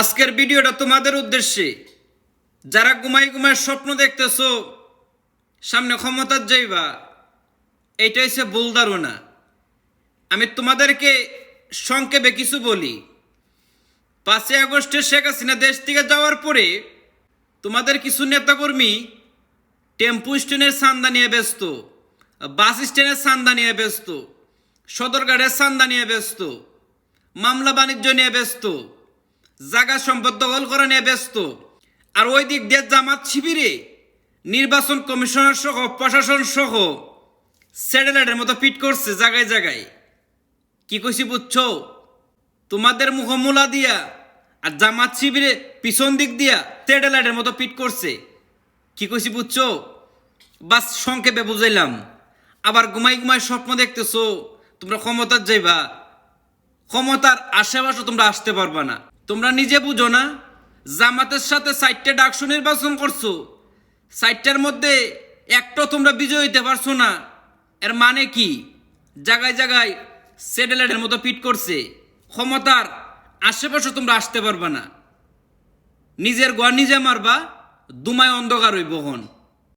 আজকের ভিডিওটা তোমাদের উদ্দেশ্যে। যারা ঘুমাই ঘুমাই স্বপ্ন দেখতেছো, সামনে ক্ষমতার যাইবা, এইটা হচ্ছে ভুল ধারণা। আমি তোমাদেরকে সংক্ষেপে কিছু বলি। পাঁচই আগস্টে শেখ হাসিনা দেশ থেকে যাওয়ার পরে তোমাদের কিছু নেতাকর্মী টেম্পু স্ট্যান্ডের সান্দা নিয়ে ব্যস্ত, বাস স্ট্যান্ডের সান্দা নিয়ে ব্যস্ত, সদরঘাটের সান্দা নিয়ে ব্যস্ত, মামলা বাণিজ্য নিয়ে ব্যস্ত জায়গা সম্পদ দখল করে নিয়ে ব্যস্ত। আর ওই দিক দিয়ে জামাত শিবিরে, নির্বাচন কমিশনার সহ, প্রশাসন সহ, স্যাটেলাইটের মতো ফিট করছে জায়গায় জায়গায়। কি কইছি বুঝছ? তোমাদের মুখমূলা দিয়া আর জামাত শিবিরে পিছন দিক দিয়া স্যাটেলাইটের মতো ফিট করছে। কি কইছি বুঝছ? বাস সংক্ষেপে বুঝাইলাম। আবার ঘুমাই ঘুমাই স্বপ্ন দেখতেছো, তোমরা ক্ষমতার যাইবা। ক্ষমতার আশেপাশে তোমরা আসতে পারবা না। তোমরা নিজে বুঝো না, জামাতের সাথে সাইটটা ডাকসু নির্বাচন করছ। সাইটটার মধ্যে একটাও তোমরা বিজয় হইতে পারছ না। এর মানে কি? জায়গায় জায়গায় স্যাটেলাইটের মতো ফিট করছে। ক্ষমতার আশেপাশে তোমরা আসতে পারবা না। নিজের গড় নিজে মারবা, দুমায় অন্ধকার হইব হন